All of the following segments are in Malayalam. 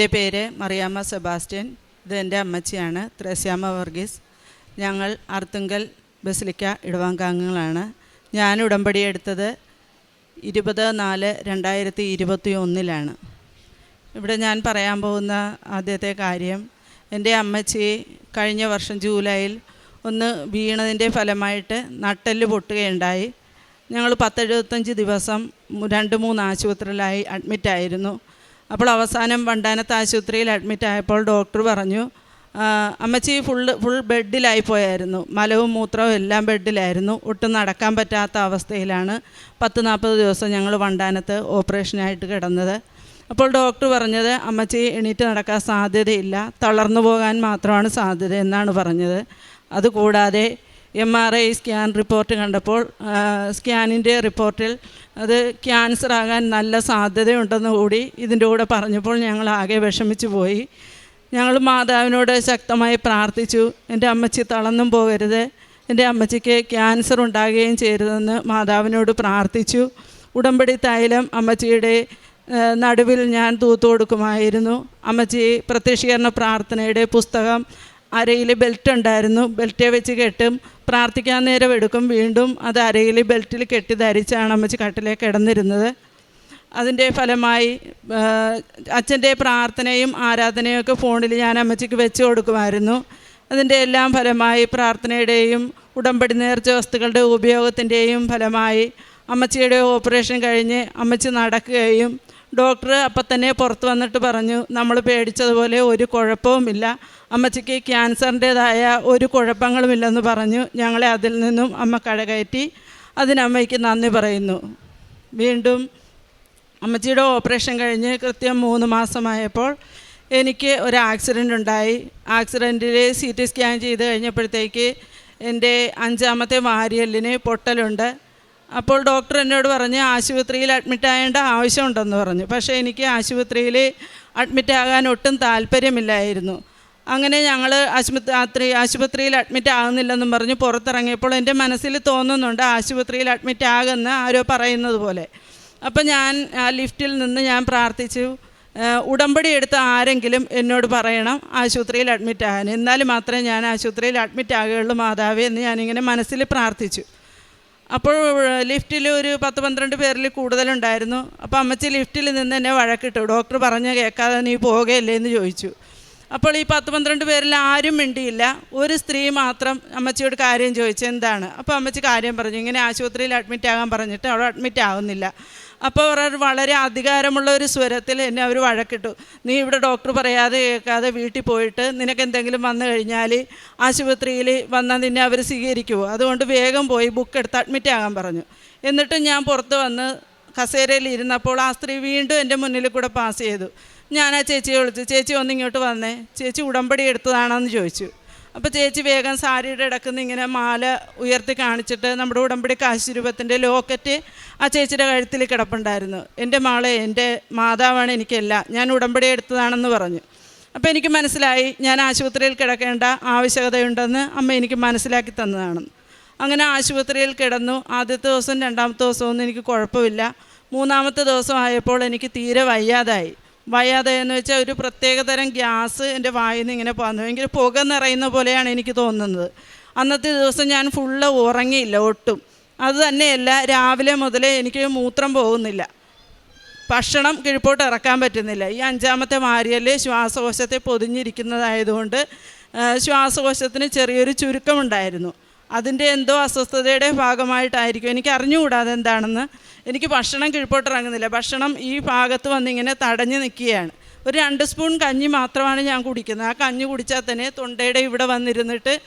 എന്റെ പേര് മറിയാമ്മ സെബാസ്റ്റ്യൻ. ഇത് എന്റെ അമ്മച്ചിയാണ് ത്രേസ്യാമ്മ വർഗീസ്. ഞങ്ങൾ അർത്തുങ്കൽ ബസിലിക്ക ഇടവാങ്കാംഗങ്ങളാണ്. ഞാൻ ഉടമ്പടി എടുത്തത് ഇരുപത് നാല് രണ്ടായിരത്തി ഇരുപത്തി ഒന്നിലാണ്. ഇവിടെ ഞാൻ പറയാൻ പോകുന്ന ആദ്യത്തെ കാര്യം എന്റെ അമ്മച്ചി കഴിഞ്ഞ വർഷം ജൂലൈയിൽ ഒന്ന് വീണതിന്റെ ഫലമായിട്ട് നട്ടെല്ല് പൊട്ടുകയുണ്ടായി. ഞങ്ങൾ പത്തെഴുപത്തഞ്ച് ദിവസം രണ്ട് മൂന്ന് ആശുപത്രിയിലായി അഡ്മിറ്റായിരുന്നു. അപ്പോൾ അവസാനം വണ്ടാനത്ത് ആശുപത്രിയിൽ അഡ്മിറ്റ് ആയപ്പോൾ ഡോക്ടർ പറഞ്ഞു അമ്മച്ചി ഫുള്ള് ഫുൾ ബെഡിലായി പോയായിരുന്നു. മലവും മൂത്രവും എല്ലാം ബെഡിലായിരുന്നു ഒട്ടും നടക്കാൻ പറ്റാത്ത അവസ്ഥയിലാണ് പത്ത് നാൽപ്പത് ദിവസം ഞങ്ങൾ വണ്ടാനത്ത് ഓപ്പറേഷനായിട്ട് കിടന്നത്. അപ്പോൾ ഡോക്ടർ പറഞ്ഞത് അമ്മച്ചി എണീറ്റ് നടക്കാൻ സാധ്യതയില്ല. തളർന്നു പോകാൻ മാത്രമാണ് സാധ്യത എന്നാണ് പറഞ്ഞത്. അതുകൂടാതെ M R I scan report കണ്ടപ്പോൾ സ്കാനിന്റെ റിപ്പോർട്ടിൽ അത് ക്യാൻസർ ആകാൻ നല്ല സാധ്യതയുണ്ടെന്ന് കൂടി ഇതിന്റെ കൂടെ പറഞ്ഞപ്പോൾ ഞങ്ങൾ ആകെ വിഷമിച്ചു പോയി. ഞങ്ങൾ മാതാവിനോട് ശക്തമായി പ്രാർത്ഥിച്ചു എന്റെ അമ്മച്ചി തളർന്നും പോകരുത് എന്റെ അമ്മച്ചിക്ക് ക്യാൻസർ ഉണ്ടാകുകയും ചെയ്യരുതെന്ന് മാതാവിനോട് പ്രാർത്ഥിച്ചു. ഉടമ്പടി തൈലം അമ്മച്ചിയുടെ നടുവിൽ ഞാൻ തൂത്തു കൊടുക്കുമായിരുന്നു. അമ്മച്ചി പ്രത്യക്ഷീകരണ പ്രാർത്ഥനയുടെ പുസ്തകം അരയിൽ ബെൽറ്റ് ഉണ്ടായിരുന്നു. ബെൽറ്റ് വെച്ച് കെട്ടും. പ്രാർത്ഥിക്കാൻ നേരം എടുക്കും. വീണ്ടും അത് അരയിൽ ബെൽറ്റിൽ കെട്ടി ധരിച്ചാണ് അമ്മച്ചി കട്ടിലേക്ക് കിടന്നിരുന്നത്. അതിന്റെ ഫലമായി അച്ഛന്റെ പ്രാർത്ഥനയും ആരാധനയും ഒക്കെ ഫോണിൽ ഞാൻ അമ്മച്ചിക്ക് വെച്ച് കൊടുക്കുമായിരുന്നു. അതിന്റെ എല്ലാം ഫലമായി പ്രാർത്ഥനയുടെയും ഉടമ്പടി നേർച്ച വസ്തുക്കളുടെ ഉപയോഗത്തിന്റെയും ഫലമായി അമ്മച്ചിയുടെ ഓപ്പറേഷൻ കഴിഞ്ഞ് അമ്മച്ചി നടക്കുകയും ഡോക്ടർ അപ്പം തന്നെ പുറത്ത് വന്നിട്ട് പറഞ്ഞു നമ്മൾ പേടിച്ചതുപോലെ ഒരു കുഴപ്പവുമില്ല അമ്മച്ചിക്ക് ക്യാൻസറിന്റേതായ ഒരു കുഴപ്പങ്ങളുമില്ലെന്ന് പറഞ്ഞു. ഞങ്ങളെ അതിൽ നിന്നും അമ്മ കഴകയറ്റി അതിനമ്മയ്ക്ക് നന്ദി പറയുന്നു. വീണ്ടും അമ്മച്ചിയുടെ ഓപ്പറേഷൻ കഴിഞ്ഞ് കൃത്യം മൂന്ന് മാസമായപ്പോൾ എനിക്ക് ഒരു ആക്സിഡന്റ് ഉണ്ടായി. ആക്സിഡന്റിൽ സി ടി സ്കാൻ ചെയ്ത് കഴിഞ്ഞപ്പോഴത്തേക്ക് എന്റെ അഞ്ചാമത്തെ വാരിയലിന് പൊട്ടലുണ്ട്. അപ്പോൾ ഡോക്ടർ എന്നോട് പറഞ്ഞ് ആശുപത്രിയിൽ അഡ്മിറ്റ് ആകേണ്ട ആവശ്യമുണ്ടെന്ന് പറഞ്ഞു. പക്ഷേ എനിക്ക് ആശുപത്രിയിൽ അഡ്മിറ്റ് ആകാൻ ഒട്ടും താല്പര്യമില്ലായിരുന്നു. അങ്ങനെ ഞങ്ങൾ ആശുപത്രി ആശുപത്രിയിൽ അഡ്മിറ്റ് ആകുന്നില്ലെന്നും പറഞ്ഞ് പുറത്തിറങ്ങിയപ്പോൾ എന്റെ മനസ്സിൽ തോന്നുന്നുണ്ട് ആശുപത്രിയിൽ അഡ്മിറ്റ് ആകുന്ന ആരോ പറയുന്നത് പോലെ. അപ്പം ഞാൻ ആ ലിഫ്റ്റിൽ നിന്ന് ഞാൻ പ്രാർത്ഥിച്ചു ഉടമ്പടി എടുത്ത ആരെങ്കിലും എന്നോട് പറയണം ആശുപത്രിയിൽ അഡ്മിറ്റ് ആകാൻ. എന്നാൽ മാത്രമേ ഞാൻ ആശുപത്രിയിൽ അഡ്മിറ്റ് ആകുകയുള്ളൂ മാതാവേ എന്ന് ഞാനിങ്ങനെ മനസ്സിൽ പ്രാർത്ഥിച്ചു. അപ്പോൾ ലിഫ്റ്റിൽ ഒരു പത്ത് പന്ത്രണ്ട് പേരിൽ കൂടുതലുണ്ടായിരുന്നു. അപ്പോൾ അമ്മച്ചി ലിഫ്റ്റിൽ നിന്ന് എന്നെ വഴക്കിട്ടു. ഡോക്ടർ പറഞ്ഞ് കേൾക്കാതെ നീ പോകുകയല്ലേ എന്ന് ചോദിച്ചു. അപ്പോൾ ഈ പത്ത് പന്ത്രണ്ട് പേരിൽ ആരും മിണ്ടിയില്ല. ഒരു സ്ത്രീ മാത്രം അമ്മച്ചിയോട് കാര്യം ചോദിച്ചു എന്താണ്? അപ്പോൾ അമ്മച്ചി കാര്യം പറഞ്ഞു. ഇങ്ങനെ ആശുപത്രിയിൽ അഡ്മിറ്റ് ആകാൻ പറഞ്ഞിട്ട് അവിടെ അഡ്മിറ്റ് ആവുന്നില്ല അപ്പോൾ അവർ വളരെ അധികാരമുള്ള ഒരു സ്വരത്തിൽ എന്നെ അവർ വഴക്കിട്ടു. നീ ഇവിടെ ഡോക്ടർ പറയാതെ കേൾക്കാതെ വീട്ടിൽ പോയിട്ട് നിനക്ക് എന്തെങ്കിലും വന്നു കഴിഞ്ഞാൽ ആശുപത്രിയിൽ വന്നാൽ നിന്നെ അവർ സ്വീകരിക്കുമോ അതുകൊണ്ട് വേഗം പോയി ബുക്ക് എടുത്ത് അഡ്മിറ്റ് ആകാൻ പറഞ്ഞു. എന്നിട്ട് ഞാൻ പുറത്ത് വന്ന് കസേരയിൽ ഇരുന്നപ്പോൾ ആ സ്ത്രീ വീണ്ടും എന്റെ മുന്നിൽ കൂടെ പാസ് ചെയ്തു. ഞാൻ ആ ചേച്ചിയെ വിളിച്ചു ചേച്ചി ഒന്ന് ഇങ്ങോട്ട് വന്നേ. ചേച്ചി ഉടമ്പടി എടുത്തതാണോ എന്ന് ചോദിച്ചു. അപ്പോൾ ചേച്ചി വേഗം സാരിയുടെ ഇടക്കുന്ന് ഇങ്ങനെ മാല ഉയർത്തി കാണിച്ചിട്ട് നമ്മുടെ ഉടമ്പടി കാശുരൂപത്തിന്റെ ലോക്കറ്റ് ആ ചേച്ചിയുടെ കഴുത്തിൽ കിടപ്പുണ്ടായിരുന്നു. എന്റെ മാളെ എന്റെ മാതാവാണ് എനിക്കല്ല. ഞാൻ ഉടമ്പടി എടുത്തതാണെന്ന് പറഞ്ഞു. അപ്പോൾ എനിക്ക് മനസ്സിലായി ഞാൻ ആശുപത്രിയിൽ കിടക്കേണ്ട ആവശ്യകതയുണ്ടെന്ന് അമ്മ എനിക്ക് മനസ്സിലാക്കി തന്നതാണ്. അങ്ങനെ ആശുപത്രിയിൽ കിടന്നു. ആദ്യത്തെ ദിവസം രണ്ടാമത്തെ ദിവസമൊന്നും എനിക്ക് കുഴപ്പമില്ല. മൂന്നാമത്തെ ദിവസം ആയപ്പോൾ എനിക്ക് തീരെ വയ്യാതായി. വയ്യാതെ എന്ന് വെച്ചാൽ ഒരു പ്രത്യേകതരം ഗ്യാസ് എന്റെ വായിൽ നിന്ന് ഇങ്ങനെ പോകുന്നു ഭയങ്കര പുക നിറയുന്ന പോലെയാണ് എനിക്ക് തോന്നുന്നത്. അന്നത്തെ ദിവസം ഞാൻ ഫുള്ള് ഉറങ്ങിയില്ല ഒട്ടും. അത് തന്നെയല്ല രാവിലെ മുതലേ എനിക്ക് മൂത്രം പോകുന്നില്ല. ഭക്ഷണം കിഴിപ്പോട്ട് ഇറക്കാൻ പറ്റുന്നില്ല. ഈ അഞ്ചാമത്തെ വാരിയൽ ശ്വാസകോശത്തെ പൊതിഞ്ഞിരിക്കുന്നതായതുകൊണ്ട് ശ്വാസകോശത്തിന് ചെറിയൊരു ചുരുക്കമുണ്ടായിരുന്നു. അതിന്റെ എന്തോ അസ്വസ്ഥതയുടെ ഭാഗമായിട്ടായിരിക്കും. എനിക്ക് അറിഞ്ഞുകൂടാതെ എന്താണെന്ന്. എനിക്ക് ഭക്ഷണം കിഴിപ്പോട്ടിറങ്ങുന്നില്ല. ഭക്ഷണം ഈ ഭാഗത്ത് വന്നിങ്ങനെ തടഞ്ഞു നിൽക്കുകയാണ്. ഒരു രണ്ട് സ്പൂൺ കഞ്ഞി മാത്രമാണ് ഞാൻ കുടിക്കുന്നത്. ആ കഞ്ഞി കുടിച്ചാൽ തന്നെ തൊണ്ടയുടെ ഇവിടെ വന്നിരുന്നിട്ട്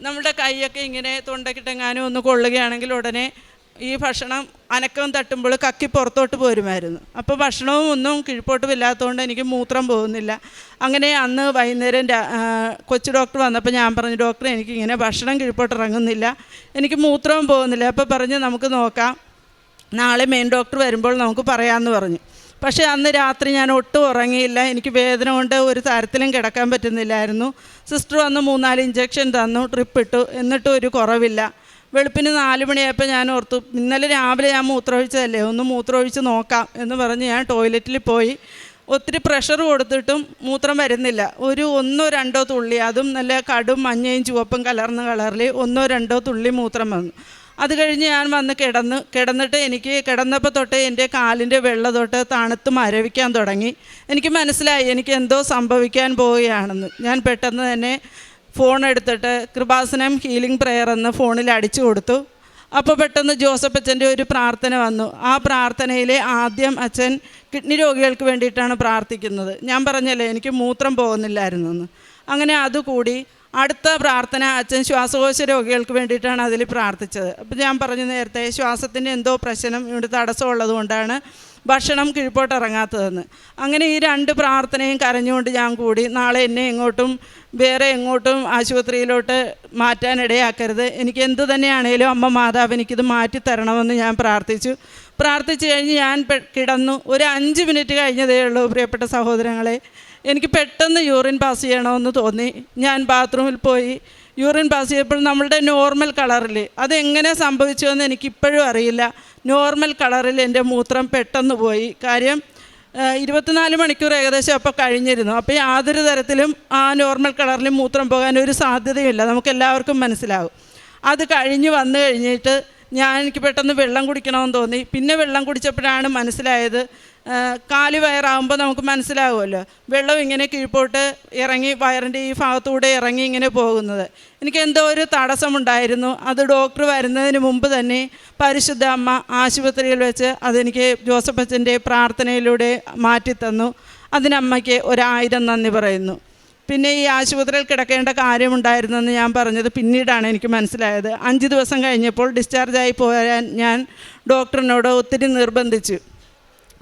നമ്മുടെ കൈയൊക്കെ ഇങ്ങനെ തൊണ്ടക്കിട്ടെങ്ങാനും ഒന്ന് കൊള്ളുകയാണെങ്കിൽ ഉടനെ ഈ ഭക്ഷണം അനക്കം തട്ടുമ്പോൾ കക്കി പുറത്തോട്ട് പോരുമായിരുന്നു. അപ്പോൾ ഭക്ഷണവും ഒന്നും കിഴിപ്പോട്ടും ഇല്ലാത്തതുകൊണ്ട് എനിക്ക് മൂത്രം പോകുന്നില്ല. അങ്ങനെ അന്ന് വൈകുന്നേരം കൊച്ചു ഡോക്ടർ വന്നപ്പോൾ ഞാൻ പറഞ്ഞു ഡോക്ടർ എനിക്ക് ഇങ്ങനെ ഭക്ഷണം കിഴിപ്പോട്ട് ഇറങ്ങുന്നില്ല. എനിക്ക് മൂത്രവും പോകുന്നില്ല. അപ്പോൾ പറഞ്ഞ് നമുക്ക് നോക്കാം. നാളെ മെയിൻ ഡോക്ടർ വരുമ്പോൾ നമുക്ക് പറയാമെന്ന് പറഞ്ഞു. പക്ഷേ അന്ന് രാത്രി ഞാൻ ഒട്ടും ഉറങ്ങിയില്ല. എനിക്ക് വേദന കൊണ്ട് ഒരു തരത്തിലും കിടക്കാൻ പറ്റുന്നില്ലായിരുന്നു. സിസ്റ്റർ വന്ന് മൂന്നാൽ ഇഞ്ചക്ഷൻ തന്നു ട്രിപ്പ് ഇട്ടു. എന്നിട്ടും ഒരു കുറവില്ല. വെളുപ്പിന് നാല് മണിയായപ്പോൾ ഞാൻ ഓർത്തു ഇന്നലെ രാവിലെ ഞാൻ മൂത്രമൊഴിച്ചതല്ലേ ഒന്ന് മൂത്രമൊഴിച്ച് നോക്കാം എന്ന് പറഞ്ഞ് ഞാൻ ടോയ്ലറ്റിൽ പോയി. ഒത്തിരി പ്രഷർ കൊടുത്തിട്ടും മൂത്രം വരുന്നില്ല. ഒരു ഒന്നോ രണ്ടോ തുള്ളി അതും നല്ല കടും മഞ്ഞയും ചുവപ്പും കലർന്ന കളറിൽ ഒന്നോ രണ്ടോ തുള്ളി മൂത്രം വന്നു. അത് കഴിഞ്ഞ് ഞാൻ വന്ന് കിടന്ന് കിടന്നിട്ട് എനിക്ക് കിടന്നപ്പോൾ തൊട്ട് എന്റെ കാലിന്റെ വെള്ള തൊട്ട് തണുത്ത് മരവിക്കാൻ തുടങ്ങി. എനിക്ക് മനസ്സിലായി എനിക്ക് എന്തോ സംഭവിക്കാൻ പോവുകയാണെന്ന്. ഞാൻ പെട്ടെന്ന് തന്നെ ഫോൺ എടുത്തിട്ട് കൃപാസനം ഹീലിംഗ് പ്രെയർ എന്ന് ഫോണിൽ അടിച്ചു കൊടുത്തു. അപ്പോൾ പെട്ടെന്ന് ജോസഫ് അച്ഛന്റെ ഒരു പ്രാർത്ഥന വന്നു. ആ പ്രാർത്ഥനയിൽ ആദ്യം അച്ഛൻ കിഡ്നി രോഗികൾക്ക് വേണ്ടിയിട്ടാണ് പ്രാർത്ഥിക്കുന്നത്. ഞാൻ പറഞ്ഞല്ലേ എനിക്ക് മൂത്രം പോകുന്നില്ലായിരുന്നു എന്ന് അങ്ങനെ അതുകൂടി അടുത്ത പ്രാർത്ഥന അച്ഛൻ ശ്വാസകോശ രോഗികൾക്ക് വേണ്ടിയിട്ടാണ് അതിൽ പ്രാർത്ഥിച്ചത്. അപ്പോൾ ഞാൻ പറഞ്ഞു നേരത്തെ ശ്വാസത്തിന്റെ എന്തോ പ്രശ്നം ഇവിടെ തടസ്സമുള്ളത് കൊണ്ടാണ് ഭക്ഷണം കീഴ്പോട്ടിറങ്ങാത്തതെന്ന് അങ്ങനെ ഈ രണ്ട് പ്രാർത്ഥനയും കരഞ്ഞുകൊണ്ട് ഞാൻ കൂടി നാളെ എന്നെ എങ്ങോട്ടും വേറെ എങ്ങോട്ടും ആശുപത്രിയിലോട്ട് മാറ്റാനിടയാക്കരുത് എനിക്ക് എന്ത് തന്നെയാണേലും അമ്മ മാതാവ് എനിക്കിത് മാറ്റി തരണമെന്ന് ഞാൻ പ്രാർത്ഥിച്ചു. പ്രാർത്ഥിച്ചു കഴിഞ്ഞ് ഞാൻ കിടന്നു. ഒരു അഞ്ച് മിനിറ്റ് കഴിഞ്ഞതേ ഉള്ളൂ പ്രിയപ്പെട്ട സഹോദരങ്ങളെ. എനിക്ക് പെട്ടെന്ന് യൂറിൻ പാസ് ചെയ്യണമെന്ന് തോന്നി. ഞാൻ ബാത്റൂമിൽ പോയി. യൂറിൻ പാസ് ചെയ്തപ്പോൾ നമ്മളുടെ നോർമൽ കളറിൽ അതെങ്ങനെ സംഭവിച്ചുവെന്ന് എനിക്കിപ്പോഴും അറിയില്ല. നോർമൽ കളറിൽ എന്റെ മൂത്രം പെട്ടെന്ന് പോയി. കാര്യം ഇരുപത്തിനാല് മണിക്കൂർ ഏകദേശം അപ്പോൾ കഴിഞ്ഞിരുന്നു. അപ്പോൾ യാതൊരു തരത്തിലും ആ നോർമൽ കളറിൽ മൂത്രം പോകാൻ ഒരു സാധ്യതയില്ല നമുക്ക് എല്ലാവർക്കും മനസ്സിലാകും അത് കഴിഞ്ഞ് വന്നു കഴിഞ്ഞിട്ട് ഞാൻ എനിക്ക് പെട്ടെന്ന് വെള്ളം കുടിക്കണമെന്ന് തോന്നി. പിന്നെ വെള്ളം കുടിച്ചപ്പോഴാണ് മനസ്സിലായത് കാൽ വയറാകുമ്പോൾ നമുക്ക് മനസ്സിലാകുമല്ലോ വെള്ളം ഇങ്ങനെ കീഴ്പോട്ട് ഇറങ്ങി വയറിന്റെ ഈ ഭാഗത്തൂടെ ഇറങ്ങി ഇങ്ങനെ പോകുന്നത്. എനിക്ക് എന്തോ ഒരു തടസ്സമുണ്ടായിരുന്നു. അത് ഡോക്ടർ വരുന്നതിന് മുമ്പ് തന്നെ പരിശുദ്ധ അമ്മ ആശുപത്രിയിൽ വെച്ച് അതെനിക്ക് ജോസഫ് അച്ഛന്റെ പ്രാർത്ഥനയിലൂടെ മാറ്റിത്തന്നു. അതിനമ്മയ്ക്ക് ഒരായിരം നന്ദി പറയുന്നു. പിന്നെ ഈ ആശുപത്രിയിൽ കിടക്കേണ്ട കാര്യമുണ്ടായിരുന്നെന്ന് ഞാൻ പറഞ്ഞത് പിന്നീടാണ് എനിക്ക് മനസ്സിലായത്. അഞ്ച് ദിവസം കഴിഞ്ഞപ്പോൾ ഡിസ്ചാർജായി പോരാൻ ഞാൻ ഡോക്ടറിനോട് ഒത്തിരി നിർബന്ധിച്ചു.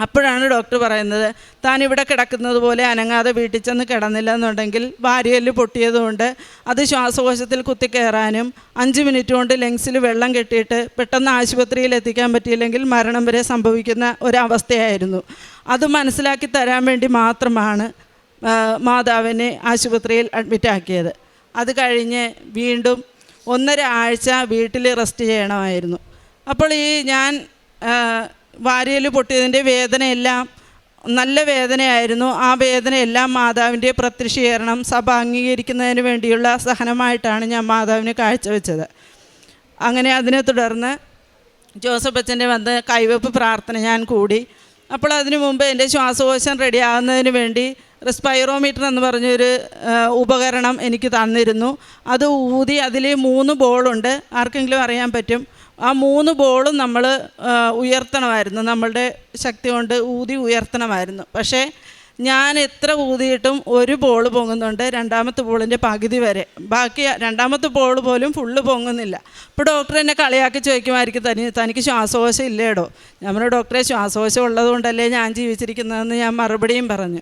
അപ്പോഴാണ് ഡോക്ടർ പറയുന്നത് താൻ ഇവിടെ കിടക്കുന്നത് പോലെ അനങ്ങാതെ വീട്ടിൽ ചെന്ന് കിടന്നില്ല എന്നുണ്ടെങ്കിൽ വാരിയൽ പൊട്ടിയതുകൊണ്ട് അത് ശ്വാസകോശത്തിൽ കുത്തിക്കയറാനും അഞ്ച് മിനിറ്റ് കൊണ്ട് ലങ്സിൽ വെള്ളം കെട്ടിയിട്ട് പെട്ടെന്ന് ആശുപത്രിയിൽ എത്തിക്കാൻ പറ്റിയില്ലെങ്കിൽ മരണം വരെ സംഭവിക്കുന്ന ഒരവസ്ഥയായിരുന്നു. അത് മനസ്സിലാക്കി തരാൻ വേണ്ടി മാത്രമാണ് മാതാവിനെ ആശുപത്രിയിൽ അഡ്മിറ്റാക്കിയത് അത് കഴിഞ്ഞ് വീണ്ടും ഒന്നര ആഴ്ച വീട്ടിൽ റെസ്റ്റ് ചെയ്യണമായിരുന്നു. അപ്പോൾ ഈ ഞാൻ വാരിയൽ പൊട്ടിയതിന്റെ വേദനയെല്ലാം നല്ല വേദനയായിരുന്നു. ആ വേദനയെല്ലാം മാതാവിന്റെ പ്രത്യക്ഷീകരണം സഭ അംഗീകരിക്കുന്നതിന് വേണ്ടിയുള്ള സഹനമായിട്ടാണ് ഞാൻ മാതാവിനെ കാഴ്ചവെച്ചത്. അങ്ങനെ അതിനെ തുടർന്ന് ജോസഫ് അച്ഛന്റെ വന്ന് കൈവെപ്പ് പ്രാർത്ഥന ഞാൻ കൂടി. അപ്പോൾ അതിനു മുമ്പ് എന്റെ ശ്വാസകോശം റെഡി ആകുന്നതിന് വേണ്ടി റെസ്പൈറോമീറ്റർ എന്ന് പറഞ്ഞൊരു ഉപകരണം എനിക്ക് തന്നിരുന്നു. അത് ഊതി അതിൽ മൂന്ന് ബോളുണ്ട് ആർക്കെങ്കിലും അറിയാൻ പറ്റും? ആ മൂന്ന് ബോളും നമ്മൾ ഉയർത്തണമായിരുന്നു. നമ്മളുടെ ശക്തി കൊണ്ട് ഊതി ഉയർത്തണമായിരുന്നു. പക്ഷേ ഞാൻ എത്ര ഊതിയിട്ടും ഒരു ബോൾ പൊങ്ങുന്നുണ്ട് രണ്ടാമത്തെ ബോളിന്റെ പകുതി വരെ. ബാക്കി രണ്ടാമത്തെ ബോൾ പോലും ഫുള്ള് പൊങ്ങുന്നില്ല. ഇപ്പോൾ ഡോക്ടർ എന്നെ കളിയാക്കി ചോദിക്കുമായിരിക്കും തനി തനിക്ക് ശ്വാസകോശം ഇല്ലേടോ? ഞാൻ ഡോക്ടറെ ശ്വാസകോശം ഉള്ളതുകൊണ്ടല്ലേ ഞാൻ ജീവിച്ചിരിക്കുന്നതെന്ന് ഞാൻ മറുപടിയും പറഞ്ഞു.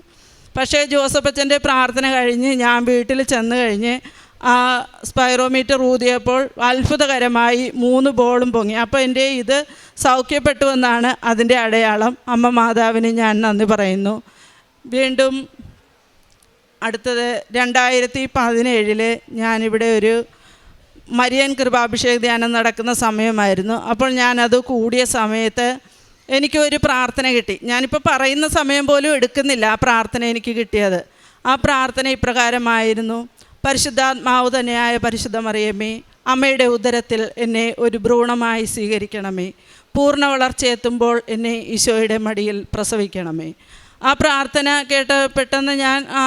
പക്ഷേ ജോസഫ് അച്ഛന്റെ പ്രാർത്ഥന കഴിഞ്ഞ് ഞാൻ വീട്ടിൽ ചെന്ന് കഴിഞ്ഞ് ആ സ്പൈറോമീറ്റർ ഊതിയപ്പോൾ അത്ഭുതകരമായി മൂന്ന് ബോളും പൊങ്ങി. അപ്പോൾ എന്റെ ഇത് സൗഖ്യപ്പെട്ടുവെന്നാണ് അതിന്റെ അടയാളം. അമ്മ മാതാവിന് ഞാൻ നന്ദി പറയുന്നു. വീണ്ടും അടുത്തത് രണ്ടായിരത്തി പതിനേഴിൽ ഞാനിവിടെ ഒരു മരിയൻ കൃപാഭിഷേക ധ്യാനം നടക്കുന്ന സമയമായിരുന്നു. അപ്പോൾ ഞാനത് കൂടിയ സമയത്ത് എനിക്ക് ഒരു പ്രാർത്ഥന കിട്ടി. ഞാനിപ്പോൾ പറയുന്ന സമയം പോലും എടുക്കുന്നില്ല ആ പ്രാർത്ഥന എനിക്ക് കിട്ടിയത്. ആ പ്രാർത്ഥന ഇപ്രകാരമായിരുന്നു. പരിശുദ്ധാത്മാവ് തന്നെയായ പരിശുദ്ധ മറിയമ്മേ അമ്മയുടെ ഉദരത്തിൽ എന്നെ ഒരു ഭ്രൂണമായി സ്വീകരിക്കണമേ. പൂർണ വളർച്ചയെത്തുമ്പോൾ എന്നെ ഈശോയുടെ മടിയിൽ പ്രസവിക്കണമേ. ആ പ്രാർത്ഥന കേട്ട് പെട്ടെന്ന് ഞാൻ ആ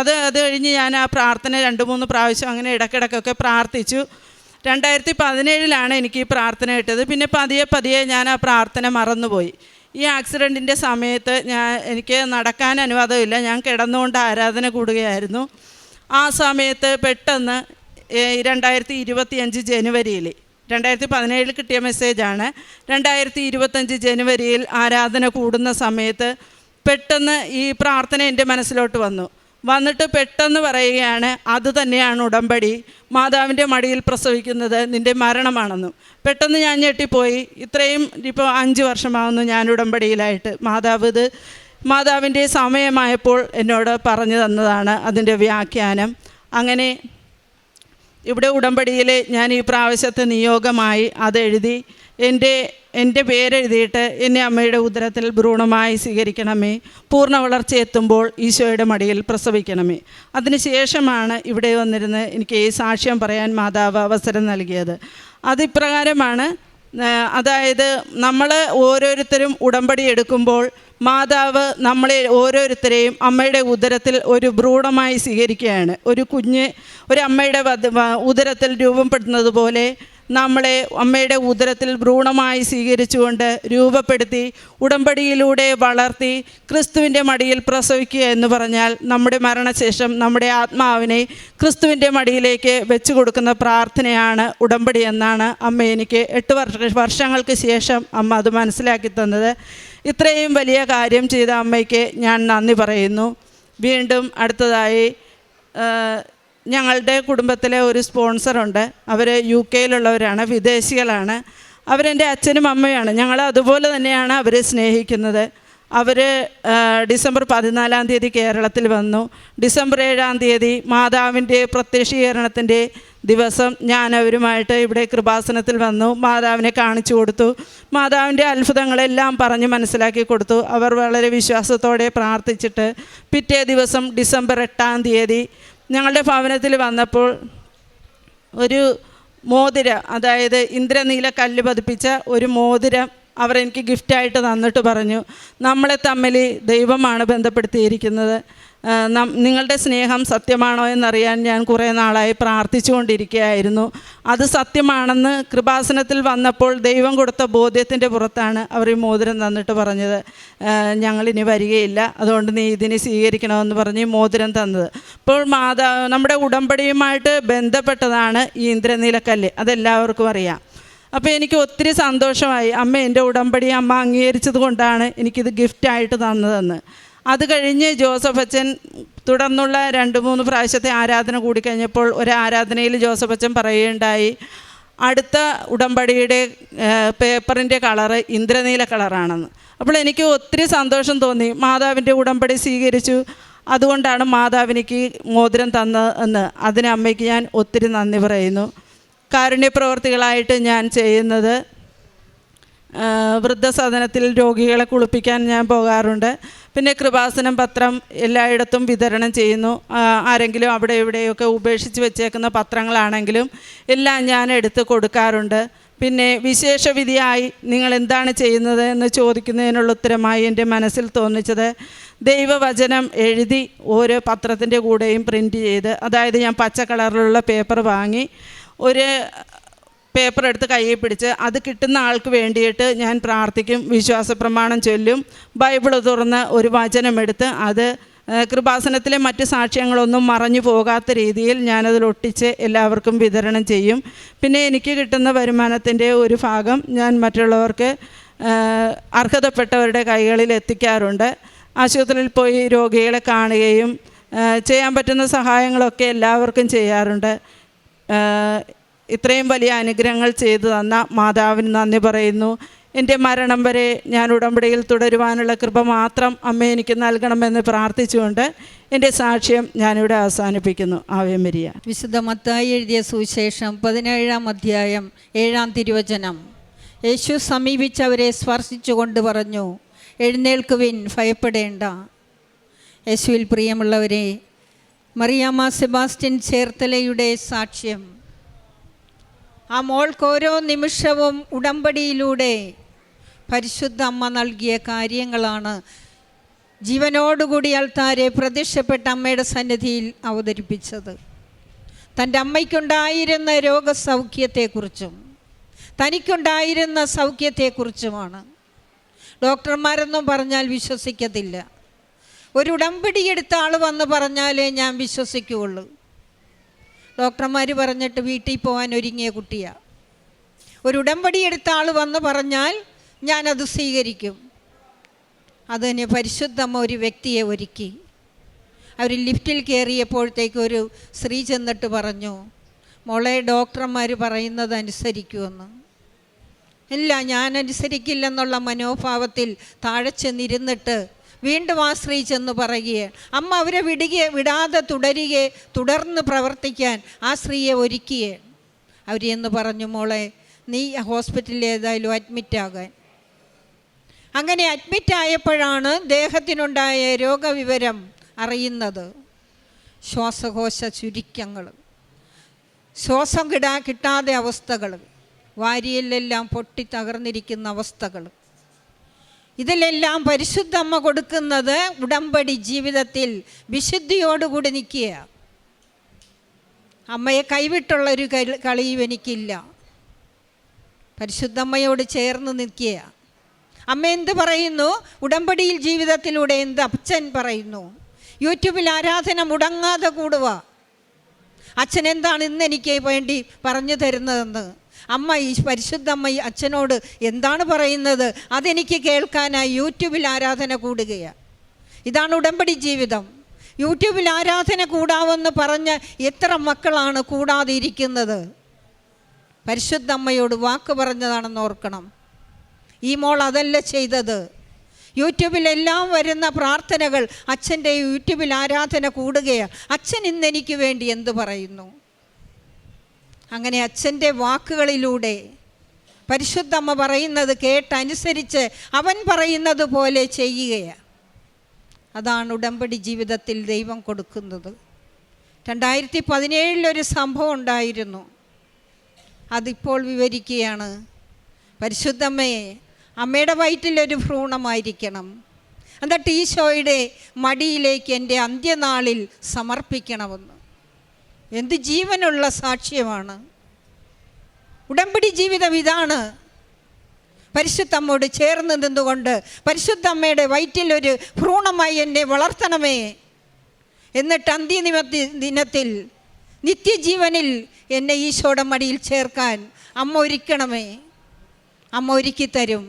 അത് അത് കഴിഞ്ഞ് ഞാൻ ആ പ്രാർത്ഥന രണ്ട് മൂന്ന് പ്രാവശ്യം അങ്ങനെ ഇടയ്ക്കിടയ്ക്കൊക്കെ പ്രാർത്ഥിച്ചു. രണ്ടായിരത്തി പതിനേഴിലാണ് എനിക്ക് ഈ പ്രാർത്ഥന കിട്ടിയത്. പിന്നെ പതിയെ പതിയെ ഞാൻ ആ പ്രാർത്ഥന മറന്നുപോയി. ഈ ആക്സിഡന്റിന്റെ സമയത്ത് ഞാൻ എനിക്ക് നടക്കാൻ അനുവാദമില്ല. ഞാൻ കിടന്നുകൊണ്ട് ആരാധന കൂടുകയായിരുന്നു. ആ സമയത്ത് പെട്ടെന്ന് രണ്ടായിരത്തി ഇരുപത്തി അഞ്ച് ജനുവരിയിൽ രണ്ടായിരത്തി പതിനേഴിൽ കിട്ടിയ മെസ്സേജാണ് രണ്ടായിരത്തി ഇരുപത്തഞ്ച് ജനുവരിയിൽ ആരാധന കൂടുന്ന സമയത്ത് പെട്ടെന്ന് ഈ പ്രാർത്ഥന എന്റെ മനസ്സിലോട്ട് വന്നു. വന്നിട്ട് പെട്ടെന്ന് പറയുകയാണ് അത് തന്നെയാണ് ഉടമ്പടി. മാതാവിന്റെ മടിയിൽ പ്രസവിക്കുന്നത് നിന്റെ മരണമാണെന്നും. പെട്ടെന്ന് ഞാൻ ഞെട്ടിപ്പോയി. ഇത്രയും ഇപ്പോൾ അഞ്ച് വർഷമാകുന്നു ഞാൻ ഉടമ്പടിയിലായിട്ട്. മാതാവ് ഇത് മാതാവിന്റെ സമയമായപ്പോൾ എന്നോട് പറഞ്ഞു തന്നതാണ് അതിന്റെ വ്യാഖ്യാനം. അങ്ങനെ ഇവിടെ ഉടമ്പടിയിൽ ഞാൻ ഈ പ്രാവശ്യത്തെ നിയോഗമായി അതെഴുതി എന്റെ എന്റെ പേരെഴുതിയിട്ട് എന്നെ അമ്മയുടെ ഉദരത്തിൽ ഭ്രൂണമായി സ്വീകരിക്കണമേ. പൂർണ വളർച്ച എത്തുമ്പോൾ ഈശോയുടെ മടിയിൽ പ്രസവിക്കണമേ. അതിനുശേഷമാണ് ഇവിടെ വന്നിരുന്ന് എനിക്ക് ഈ സാക്ഷ്യം പറയാൻ മാതാവ് അവസരം നൽകിയത്. അതിപ്രകാരമാണ് അതായത് നമ്മൾ ഓരോരുത്തരും ഉടമ്പടി എടുക്കുമ്പോൾ മാതാവ് നമ്മളെ ഓരോരുത്തരെയും അമ്മയുടെ ഉദരത്തിൽ ഒരു ഭ്രൂണമായി സ്വീകരിക്കുകയാണ്. ഒരു കുഞ്ഞ് ഒരു അമ്മയുടെ ഉദരത്തിൽ രൂപപ്പെടുന്നത് പോലെ നമ്മളെ അമ്മയുടെ ഉദരത്തിൽ ഭ്രൂണമായി സ്വീകരിച്ചുകൊണ്ട് രൂപപ്പെടുത്തി ഉടമ്പടിയിലൂടെ വളർത്തി ക്രിസ്തുവിന്റെ മടിയിൽ പ്രസവിക്കുക എന്ന് പറഞ്ഞാൽ നമ്മുടെ മരണശേഷം നമ്മുടെ ആത്മാവിനെ ക്രിസ്തുവിന്റെ മടിയിലേക്ക് വെച്ചു കൊടുക്കുന്ന പ്രാർത്ഥനയാണ് ഉടമ്പടി എന്നാണ് അമ്മ എനിക്ക് എട്ട് വർഷ വർഷങ്ങൾക്ക് ശേഷം അമ്മ അത് മനസ്സിലാക്കി തന്നത്. ഇത്രയും വലിയ കാര്യം ചെയ്ത അമ്മയ്ക്ക് ഞാൻ നന്ദി പറയുന്നു. വീണ്ടും അടുത്തതായി ഞങ്ങളുടെ കുടുംബത്തിലെ ഒരു സ്പോൺസറുണ്ട്. അവർ യു കെയിലുള്ളവരാണ് വിദേശികളാണ്. അവരെന്റെ അച്ഛനും അമ്മയാണ് ഞങ്ങൾ അതുപോലെ തന്നെയാണ് അവരെ സ്നേഹിക്കുന്നത്. അവർ ഡിസംബർ പതിനാലാം തീയതി കേരളത്തിൽ വന്നു. ഡിസംബർ ഏഴാം തീയതി മാതാവിന്റെ പ്രത്യക്ഷീകരണത്തിന്റെ ദിവസം ഞാൻ അവരുമായിട്ട് ഇവിടെ കൃപാസനത്തിൽ വന്നു. മാതാവിനെ കാണിച്ചു കൊടുത്തു. മാതാവിന്റെ അത്ഭുതങ്ങളെല്ലാം പറഞ്ഞ് മനസ്സിലാക്കി കൊടുത്തു. അവർ വളരെ വിശ്വാസത്തോടെ പ്രാർത്ഥിച്ചിട്ട് പിറ്റേ ദിവസം ഡിസംബർ എട്ടാം തീയതി ഞങ്ങളുടെ ഭവനത്തിൽ വന്നപ്പോൾ ഒരു മോതിരം അതായത് ഇന്ദ്രനീല കല്ല് പതിപ്പിച്ച ഒരു മോതിരം അവർ എനിക്ക് ഗിഫ്റ്റായിട്ട് തന്നിട്ട് പറഞ്ഞു. നമ്മളെ തമ്മിൽ ദൈവമാണ് ബന്ധപ്പെടുത്തിയിരിക്കുന്നത്. നിങ്ങളുടെ സ്നേഹം സത്യമാണോ എന്നറിയാൻ ഞാൻ കുറേ നാളായി പ്രാർത്ഥിച്ചുകൊണ്ടിരിക്കുകയായിരുന്നു. അത് സത്യമാണെന്ന് കൃപാസനത്തിൽ വന്നപ്പോൾ ദൈവം കൊടുത്ത ബോധ്യത്തിന്റെ പുറത്താണ് അവർ ഈ മോതിരം തന്നിട്ട് പറഞ്ഞത്. ഞങ്ങളിനി വരികയില്ല. അതുകൊണ്ട് നീ ഇതിനെ സ്വീകരിക്കണമെന്ന് പറഞ്ഞ് ഈ മോതിരം തന്നത്. ഇപ്പോൾ മാതാ നമ്മുടെ ഉടമ്പടിയുമായിട്ട് ബന്ധപ്പെട്ടതാണ് ഈ ഇന്ദ്രനീലക്കല്ല്. അതെല്ലാവർക്കും അറിയാം. അപ്പോൾ എനിക്ക് ഒത്തിരി സന്തോഷമായി. അമ്മ എന്റെ ഉടമ്പടി അമ്മ അംഗീകരിച്ചത് കൊണ്ടാണ് എനിക്കിത് ഗിഫ്റ്റായിട്ട് തന്നതെന്ന്. അത് കഴിഞ്ഞ് ജോസഫ് അച്ഛൻ തുടർന്നുള്ള രണ്ട് മൂന്ന് പ്രാവശ്യത്തെ ആരാധന കൂടിക്കഴിഞ്ഞപ്പോൾ ഒരു ആരാധനയിൽ ജോസഫ് അച്ഛൻ പറയുകയുണ്ടായി അടുത്ത ഉടമ്പടിയുടെ പേപ്പറിന്റെ കളറ് ഇന്ദ്രനീല കളറാണെന്ന്. അപ്പോൾ എനിക്ക് ഒത്തിരി സന്തോഷം തോന്നി. മാതാവിന്റെ ഉടമ്പടി സ്വീകരിച്ചു. അതുകൊണ്ടാണ് മാതാവിനിക്ക് മോതിരം തന്നതെന്ന് അതിന് അമ്മയ്ക്ക് ഞാൻ ഒത്തിരി നന്ദി പറയുന്നു. കാരുണ്യപ്രവർത്തികളായിട്ട് ഞാൻ ചെയ്യുന്നത് വൃദ്ധസദനത്തിൽ രോഗികളെ കുളിപ്പിക്കാൻ ഞാൻ പോകാറുണ്ട്. പിന്നെ കൃപാസനം പത്രം എല്ലായിടത്തും വിതരണം ചെയ്യുന്നു. ആരെങ്കിലും അവിടെ ഇവിടെയൊക്കെ ഉപേക്ഷിച്ച് വെച്ചേക്കുന്ന പത്രങ്ങളാണെങ്കിലും എല്ലാം ഞാൻ എടുത്ത് കൊടുക്കാറുണ്ട്. പിന്നെ വിശേഷവിധിയായി നിങ്ങൾ എന്താണ് ചെയ്യുന്നത് എന്ന് ചോദിക്കുന്നതിനുള്ള ഉത്തരമായി എന്റെ മനസ്സിൽ തോന്നിച്ചത് ദൈവവചനം എഴുതി ഓരോ പത്രത്തിന്റെ കൂടെയും പ്രിന്റ് ചെയ്ത് അതായത് ഞാൻ പച്ച കളറിലുള്ള പേപ്പർ വാങ്ങി ഒരു പേപ്പർ എടുത്ത് കയ്യിൽ പിടിച്ച് അത് കിട്ടുന്ന ആൾക്ക് വേണ്ടിയിട്ട് ഞാൻ പ്രാർത്ഥിക്കും വിശ്വാസ പ്രമാണം ചൊല്ലും ബൈബിൾ തുറന്ന് ഒരു വചനമെടുത്ത് അത് കൃപാസനത്തിലെ മറ്റ് സാക്ഷ്യങ്ങളൊന്നും മറഞ്ഞു പോകാത്ത രീതിയിൽ ഞാനതിൽ ഒട്ടിച്ച് എല്ലാവർക്കും വിതരണം ചെയ്യും. പിന്നെ എനിക്ക് കിട്ടുന്ന വരുമാനത്തിന്റെ ഒരു ഭാഗം ഞാൻ മറ്റുള്ളവർക്ക് അർഹതപ്പെട്ടവരുടെ കൈകളിൽ എത്തിക്കാറുണ്ട്. ആശുപത്രിയിൽ പോയി രോഗികളെ കാണുകയും ചെയ്യാൻ പറ്റുന്ന സഹായങ്ങളൊക്കെ എല്ലാവർക്കും ചെയ്യാറുണ്ട്. ഇത്രയും വലിയ അനുഗ്രഹങ്ങൾ ചെയ്തു തന്ന മാതാവിന് നന്ദി പറയുന്നു. എന്റെ മരണം വരെ ഞാൻ ഉടമ്പടിയിൽ തുടരുവാനുള്ള കൃപ മാത്രം അമ്മ എനിക്ക് നൽകണമെന്ന് പ്രാർത്ഥിച്ചുകൊണ്ട് എന്റെ സാക്ഷ്യം ഞാനിവിടെ അവസാനിപ്പിക്കുന്നു. ആവേമരിയ വിശുദ്ധ മത്തായി എഴുതിയ സുവിശേഷം പതിനേഴാം അധ്യായം ഏഴാം തിരുവചനം. യേശു സമീപിച്ചവരെ സ്പർശിച്ചുകൊണ്ട് പറഞ്ഞു എഴുന്നേൽക്കുവിൻ ഭയപ്പെടേണ്ട. യേശുവിൽ പ്രിയമുള്ളവരെ മറിയാമ്മ സെബാസ്റ്റ്യൻ ചേർത്തലയുടെ സാക്ഷ്യം. ആ മോൾക്ക് ഓരോ നിമിഷവും ഉടമ്പടിയിലൂടെ പരിശുദ്ധ അമ്മ നൽകിയ കാര്യങ്ങളാണ്. ജീവനോടുകൂടി അൾത്താരെ പ്രത്യക്ഷപ്പെട്ട അമ്മയുടെ സന്നിധിയിൽ അവതരിപ്പിച്ചത്. തന്റെ അമ്മയ്ക്കുണ്ടായിരുന്ന രോഗസൗഖ്യത്തെക്കുറിച്ചും തനിക്കുണ്ടായിരുന്ന സൗഖ്യത്തെക്കുറിച്ചുമാണ്. ഡോക്ടർമാരൊന്നും പറഞ്ഞാൽ വിശ്വസിക്കത്തില്ല. ഒരു ഉടമ്പടി എടുത്ത ആൾ വന്ന് പറഞ്ഞാലേ ഞാൻ വിശ്വസിക്കുകയുള്ളൂ. ഡോക്ടർമാർ പറഞ്ഞിട്ട് വീട്ടിൽ പോകാൻ ഒരുങ്ങിയ കുട്ടിയാണ് ഒരു ഉടമ്പടി എടുത്ത ആൾ വന്ന് പറഞ്ഞാൽ ഞാനത് സ്വീകരിക്കും. അതിന് പരിശുദ്ധമ്മ ഒരു വ്യക്തിയെ ഒരുക്കി. അവർ ലിഫ്റ്റിൽ കയറിയപ്പോഴത്തേക്ക് ഒരു സ്ത്രീ ചെന്നിട്ട് പറഞ്ഞു മോളെ ഡോക്ടർമാർ പറയുന്നത് അനുസരിക്കുമെന്ന്. ഇല്ല ഞാൻ അനുസരിക്കില്ലെന്നുള്ള മനോഭാവത്തിൽ താഴെ ചെന്നിരുന്നിട്ട് വീണ്ടും ആശ്രയിച്ചെന്ന് പറയുകയാണ് അമ്മ അവരെ വിടുകയെ വിടാതെ തുടരുകയെ തുടർന്ന് പ്രവർത്തിക്കാൻ ആ സ്ത്രീയെ ഒരുക്കിയേ. അവർ എന്ന് പറഞ്ഞു മോളെ നീ ഹോസ്പിറ്റലിൽ ഏതായാലും അഡ്മിറ്റാകാൻ അങ്ങനെ അഡ്മിറ്റായപ്പോഴാണ് ദേഹത്തിനുണ്ടായ രോഗവിവരം അറിയുന്നത്. ശ്വാസകോശ ചുരുക്കങ്ങൾ ശ്വാസം കിടാ കിട്ടാതെ അവസ്ഥകൾ വാരിയിലെല്ലാം പൊട്ടി തകർന്നിരിക്കുന്ന അവസ്ഥകൾ. ഇതിലെല്ലാം പരിശുദ്ധ അമ്മ കൊടുക്കുന്നത് ഉടമ്പടി ജീവിതത്തിൽ വിശുദ്ധിയോടുകൂടി നിൽക്കുക. അമ്മയെ കൈവിട്ടുള്ള ഒരു കളി- കളിയും എനിക്കില്ല. പരിശുദ്ധമ്മയോട് ചേർന്ന് നിൽക്കുക. അമ്മ എന്ത് പറയുന്നു? ഉടമ്പടിയിൽ ജീവിതത്തിലൂടെ എന്ത് അച്ഛൻ പറയുന്നു? യൂട്യൂബിൽ ആരാധന മുടങ്ങാതെ കൂടുക. അച്ഛൻ എന്താണ് ഇന്ന് എനിക്ക് വേണ്ടി പറഞ്ഞു തരുന്നതെന്ന്? അമ്മ ഈ പരിശുദ്ധമ്മ ഈ അച്ഛനോട് എന്താണ് പറയുന്നത്? അതെനിക്ക് കേൾക്കാനായി യൂട്യൂബിൽ ആരാധന കൂടുകയാണ് ഇതാണ് ഉടമ്പടി ജീവിതം. യൂട്യൂബിൽ ആരാധന കൂടാവെന്ന് പറഞ്ഞ് എത്ര മക്കളാണ് കൂടാതെ ഇരിക്കുന്നത് പരിശുദ്ധ അമ്മയോട് വാക്ക് പറഞ്ഞതാണെന്ന് ഓർക്കണം. ഈ മോൾ അതല്ല ചെയ്തത്. യൂട്യൂബിലെല്ലാം വരുന്ന പ്രാർത്ഥനകൾ അച്ഛന്റെ യൂട്യൂബിൽ ആരാധന കൂടുകയാണ് അച്ഛൻ ഇന്നെനിക്ക് വേണ്ടി എന്ത് പറയുന്നു? അങ്ങനെ അച്ഛന്റെ വാക്കുകളിലൂടെ പരിശുദ്ധമ്മ പറയുന്നത് കേട്ടനുസരിച്ച് അവൻ പറയുന്നത് പോലെ ചെയ്യുകയാണ് അതാണ് ഉടമ്പടി ജീവിതത്തിൽ ദൈവം കൊടുക്കുന്നത്. രണ്ടായിരത്തി പതിനേഴിലൊരു സംഭവം ഉണ്ടായിരുന്നു. അതിപ്പോൾ വിവരിക്കുകയാണ്. പരിശുദ്ധമ്മയെ അമ്മയുടെ വയറ്റിലൊരു ഭ്രൂണമായിരിക്കണം. എന്നിട്ട് ഈശോയുടെ മടിയിലേക്ക് എന്റെ അന്ത്യനാളിൽ സമർപ്പിക്കണമെന്ന്. എന്ത് ജീവനുള്ള സാക്ഷ്യമാണ്? ഉടമ്പടി ജീവിതം ഇതാണ്. പരിശുദ്ധമ്മോട് ചേർന്ന് നിന്നുകൊണ്ട് പരിശുദ്ധമ്മയുടെ വയറ്റിലൊരു ഭ്രൂണമായി എന്നെ വളർത്തണമേ. എന്നിട്ട് അന്ത്യ ദിനത്തിൽ നിത്യജീവനിൽ എന്നെ ഈശോയുടെ മടിയിൽ ചേർക്കാൻ അമ്മ ഒരുക്കണമേ. അമ്മ ഒരുക്കി തരും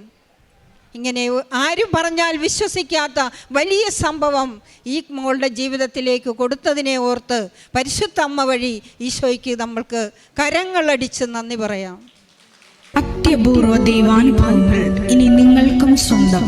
ഇങ്ങനെ ആരും പറഞ്ഞാൽ വിശ്വസിക്കാത്ത വലിയ സംഭവം ഈ മോളുടെ ജീവിതത്തിലേക്ക് കൊടുത്തതിനെ ഓർത്ത് പരിശുദ്ധ അമ്മ വഴി ഈശോയ്ക്ക് നമ്മൾക്ക് കരങ്ങളടിച്ച് നന്ദി പറയാം. അത്യപൂർവ ദൈവാനുഭവങ്ങൾ ഇനി നിങ്ങൾക്കും സ്വന്തം.